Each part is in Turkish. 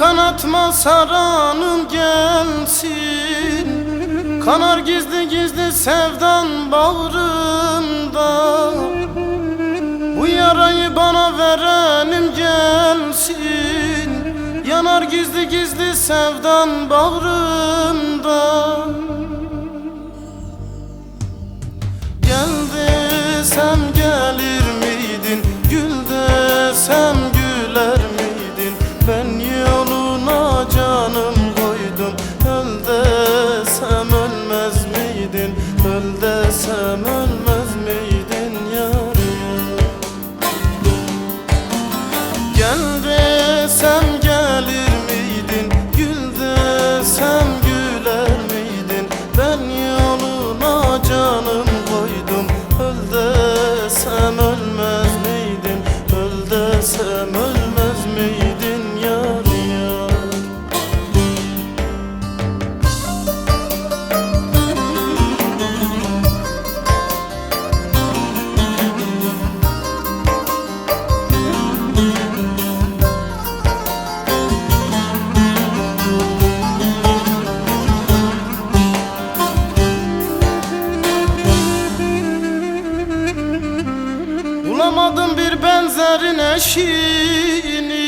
yatma saranım gelsin. Kanar gizli gizli sevdan bağrımda Bu yarayı bana verenim gelsin. Yanar gizli gizli sevdan bağrımda bir benzerin eşini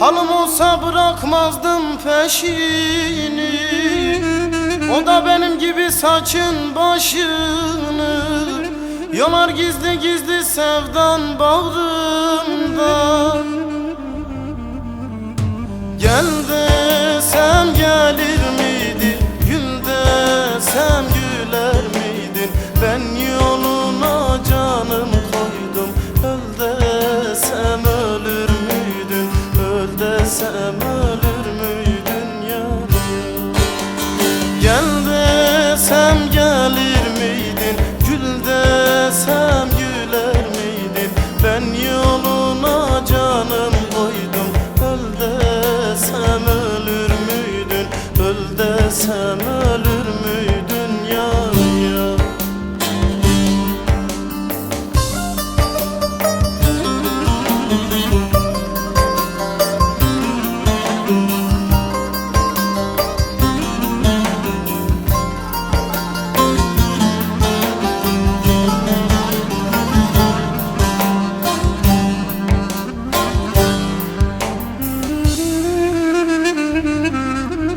Halım olsa bırakmazdım peşini. O da benim gibi saçın başını Yolar gizli gizli sevdan bağrımda Desem ölür müydün yar yar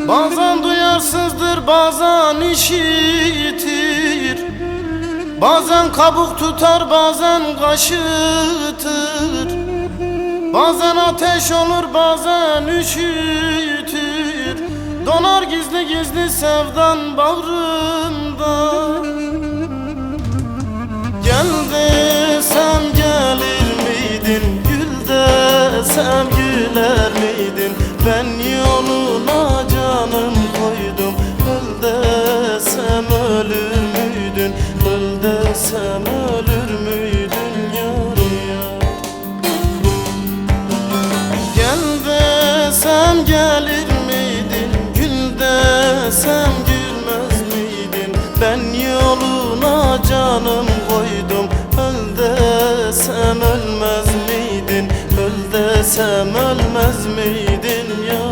Bazen duyarsızdır bazen işitir. Bazen kabuk tutar bazen kaşıtır. Bazen ateş olur bazen üşütür. Donar gizli gizli sevdan bağrımda Ben yoluna canım koydum. Öl ölmez miydin? Öl ölmez miydin ya